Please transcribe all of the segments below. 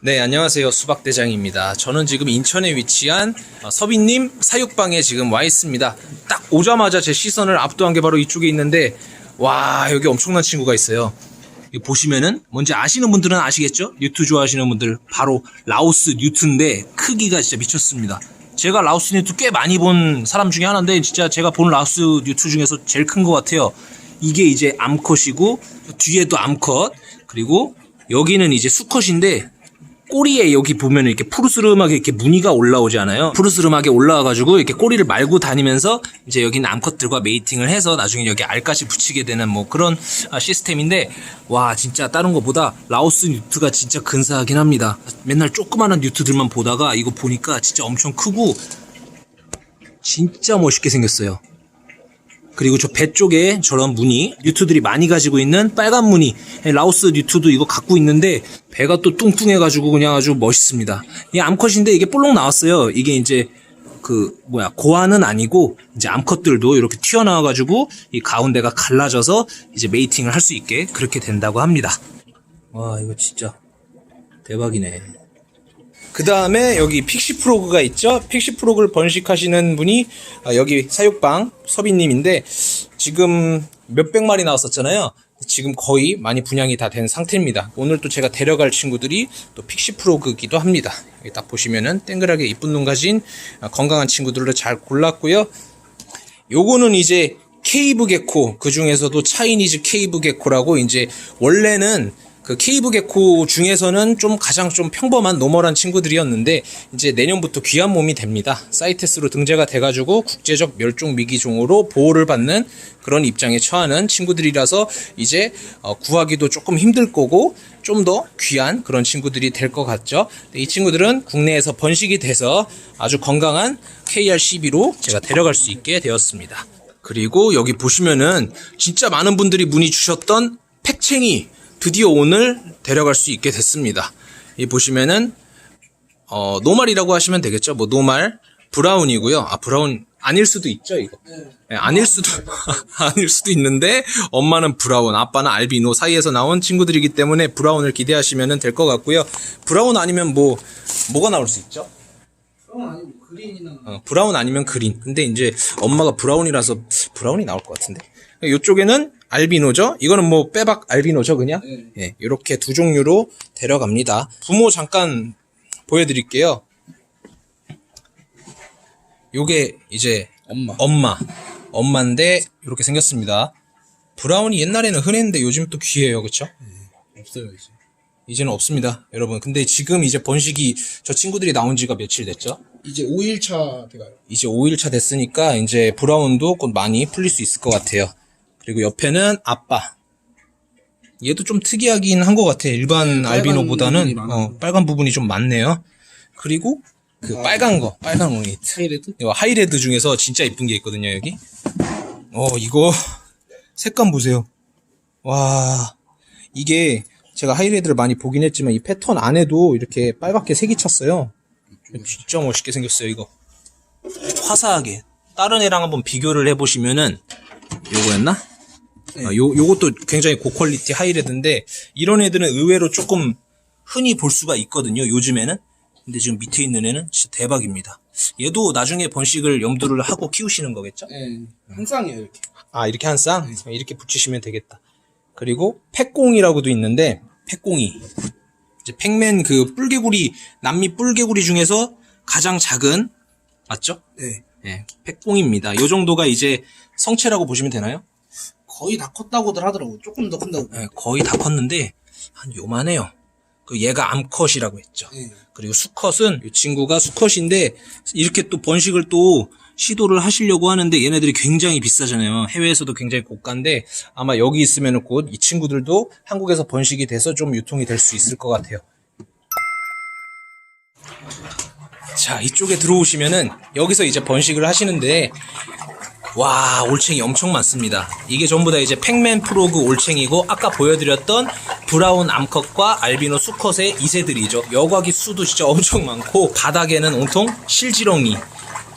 네, 안녕하세요. 수박대장입니다. 저는 지금 인천에 위치한 어, 서빈님 사육방에 지금 와 있습니다. 딱 오자마자 제 시선을 압도한 게 바로 이쪽에 있는데, 와, 여기 엄청난 친구가 있어요. 보시면은, 뭔지 아시는 분들은 아시겠죠? 뉴트 좋아하시는 분들, 바로 라오스 뉴트인데, 크기가 진짜 미쳤습니다. 제가 라오스 뉴트 꽤 많이 본 사람 중에 하나인데, 진짜 제가 본 라오스 뉴트 중에서 제일 큰 것 같아요. 이게 이제 암컷이고, 뒤에도 암컷, 그리고 여기는 이제 수컷인데, 꼬리에 여기 보면 이렇게 푸르스름하게 이렇게 무늬가 올라오지 않아요? 푸르스름하게 올라와가지고 이렇게 꼬리를 말고 다니면서 이제 여기 암컷들과 메이팅을 해서 나중에 여기 알까지 붙이게 되는 뭐 그런 아, 시스템인데 와 진짜 다른 거보다 라오스 뉴트가 진짜 근사하긴 합니다. 맨날 조그마한 뉴트들만 보다가 이거 보니까 진짜 엄청 크고 진짜 멋있게 생겼어요. 그리고 저 배 쪽에 저런 무늬 뉴트들이 많이 가지고 있는 빨간 무늬 라오스 뉴트도 이거 갖고 있는데 배가 또 뚱뚱해가지고 그냥 아주 멋있습니다. 이 암컷인데 이게 볼록 나왔어요. 이게 이제 그 뭐야 고아는 아니고 이제 암컷들도 이렇게 튀어나와가지고 이 가운데가 갈라져서 이제 메이팅을 할 수 있게 그렇게 된다고 합니다. 와 이거 진짜 대박이네. 그 다음에 여기 픽시 프로그가 있죠. 픽시 프로그를 번식하시는 분이 아, 여기 사육방 서빈님인데 지금 몇백 마리 나왔었잖아요. 지금 거의 많이 분양이 다 된 상태입니다. 오늘 또 제가 데려갈 친구들이 또 픽시 프로그기도 합니다. 여기 딱 보시면은 땡글하게 이쁜 눈 가진 아, 건강한 친구들로 잘 골랐고요. 요거는 이제 케이브 게코 그 중에서도 차이니즈 케이브 게코라고 이제 원래는 그 케이브 게코 중에서는 좀 가장 좀 평범한 노멀한 친구들이었는데 이제 내년부터 귀한 몸이 됩니다. 사이테스로 등재가 돼가지고 국제적 멸종 위기종으로 보호를 받는 그런 입장에 처하는 친구들이라서 이제 어, 구하기도 조금 힘들 거고 좀 더 귀한 그런 친구들이 될 것 같죠. 이 친구들은 국내에서 번식이 돼서 아주 건강한 KR12로 제가 데려갈 수 있게 되었습니다. 그리고 여기 보시면은 진짜 많은 분들이 문의 주셨던 팩챙이 드디어 오늘 데려갈 수 있게 됐습니다. 이 보시면은 어 노말이라고 하시면 되겠죠. 뭐 노말 브라운이고요. 아 브라운 아닐 수도 있죠 이거. 네, 아닐 수도 아닐 수도 있는데 엄마는 브라운, 아빠는 알비노 사이에서 나온 친구들이기 때문에 브라운을 기대하시면 될 것 같고요. 브라운 아니면 뭐 뭐가 나올 수 있죠? 그럼 아니고 그린이나 어, 브라운 아니면 그린. 근데 이제 엄마가 브라운이라서 브라운이 나올 것 같은데. 이쪽에는 알비노죠. 이거는 뭐 빼박 알비노죠, 그냥. 네. 예, 이렇게 두 종류로 데려갑니다. 부모 잠깐 보여드릴게요. 요게 이제 엄마. 엄마, 엄마인데 이렇게 생겼습니다. 브라운이 옛날에는 흔했는데 요즘 또 귀해요, 그쵸? 없어요 이제. 이제는 없습니다, 여러분. 근데 지금 이제 번식이 저 친구들이 나온 지가 며칠 됐죠? 이제 5일차 돼가요. 이제 5일차 됐으니까 이제 브라운도 곧 많이 풀릴 수 있을 것 같아요. 그리고 옆에는 아빠. 얘도 좀 특이하긴 한 것 같아. 일반 알비노보다는. 어, 빨간 부분이 좀 많네요. 그리고 그 빨간 거, 빨간 거. 하이레드? 이거 하이레드 중에서 진짜 이쁜 게 있거든요, 여기. 어, 이거 색감 보세요. 와, 이게 제가 하이레드를 많이 보긴 했지만 이 패턴 안에도 이렇게 빨갛게 색이 찼어요. 진짜 멋있게 생겼어요, 이거. 화사하게. 다른 애랑 한번 비교를 해보시면은 요거였나? 어, 요, 요것도 굉장히 고퀄리티 하이레드인데 이런 애들은 의외로 조금 흔히 볼 수가 있거든요, 요즘에는. 근데 지금 밑에 있는 애는 진짜 대박입니다. 얘도 나중에 번식을 염두를 하고 키우시는 거겠죠? 네. 한 쌍이에요 이렇게. 아, 이렇게 한 쌍? 이렇게 붙이시면 되겠다. 그리고 팩공이라고도 있는데, 팩공이. 이제 팩맨 그 뿔개구리, 남미 뿔개구리 중에서 가장 작은, 맞죠? 네. 예, 팩공입니다. 요 정도가 이제 성체라고 보시면 되나요? 거의 다 컸다고들 하더라고. 조금 더 큰다고. 예, 거의 다 컸는데, 한 요만해요. 그 얘가 암컷이라고 했죠. 네. 그리고 수컷은 이 친구가 수컷인데 이렇게 또 번식을 또 시도를 하시려고 하는데 얘네들이 굉장히 비싸잖아요. 해외에서도 굉장히 고가인데 아마 여기 있으면 곧 이 친구들도 한국에서 번식이 돼서 좀 유통이 될 수 있을 것 같아요. 자, 이쪽에 들어오시면은 여기서 이제 번식을 하시는데 와, 올챙이 엄청 많습니다. 이게 전부 다 이제 팩맨 프로그 올챙이고 아까 보여드렸던 브라운 암컷과 알비노 수컷의 이세들이죠. 여과기 수도 진짜 엄청 많고 바닥에는 온통 실지렁이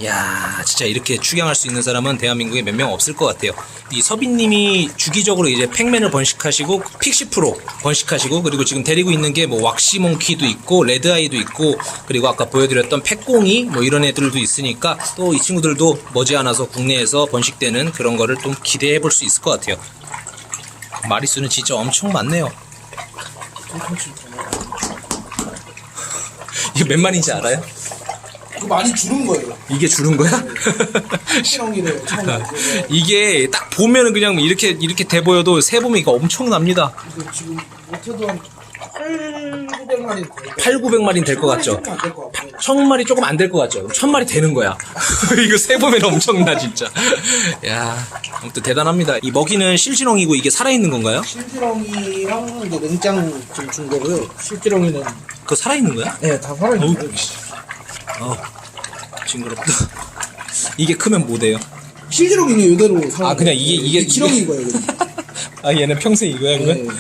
야, 진짜 이렇게 축양할 수 있는 사람은 대한민국에 몇 명 없을 것 같아요. 이 서빈님이 주기적으로 이제 팩맨을 번식하시고 픽시 프로 번식하시고 그리고 지금 데리고 있는 게 뭐 왁시몽키도 있고 레드아이도 있고 그리고 아까 보여드렸던 팩공이 뭐 이런 애들도 있으니까 또 이 친구들도 머지않아서 국내에서 번식되는 그런 거를 좀 기대해 볼 수 있을 것 같아요. 마리수는 진짜 엄청 많네요. 이게 몇 마리인지 알아요? 이거 많이 주는 거예요. 이게 주는 거야? 실렁이를 처음 알고. 이게 딱 보면은 그냥 이렇게 이렇게 돼 보여도 세 보면 이거 엄청납니다. 이거 지금 못해도 한 8, 900마리 8, 900마리는 될 것 같죠? 안될것 같고. 천 마리 조금 안 될 것 같죠? 천 마리 되는 거야. 이거 세 보면 엄청나 진짜. 야, 아무튼 대단합니다. 이 먹이는 실지렁이고 이게 살아있는 건가요? 실지렁이랑 이제 냉장 좀 준 거고요. 실지렁이는 그거 살아있는 거야? 네, 다 살아있는 거예요. 어, 징그럽다. 이게 크면 뭐 돼요? 실지렁이는 이대로 살아. 아, 그냥 이게- 이게- 지렁이인 거예요. 이거. 아 얘는 평생 이거야 네. 그러면?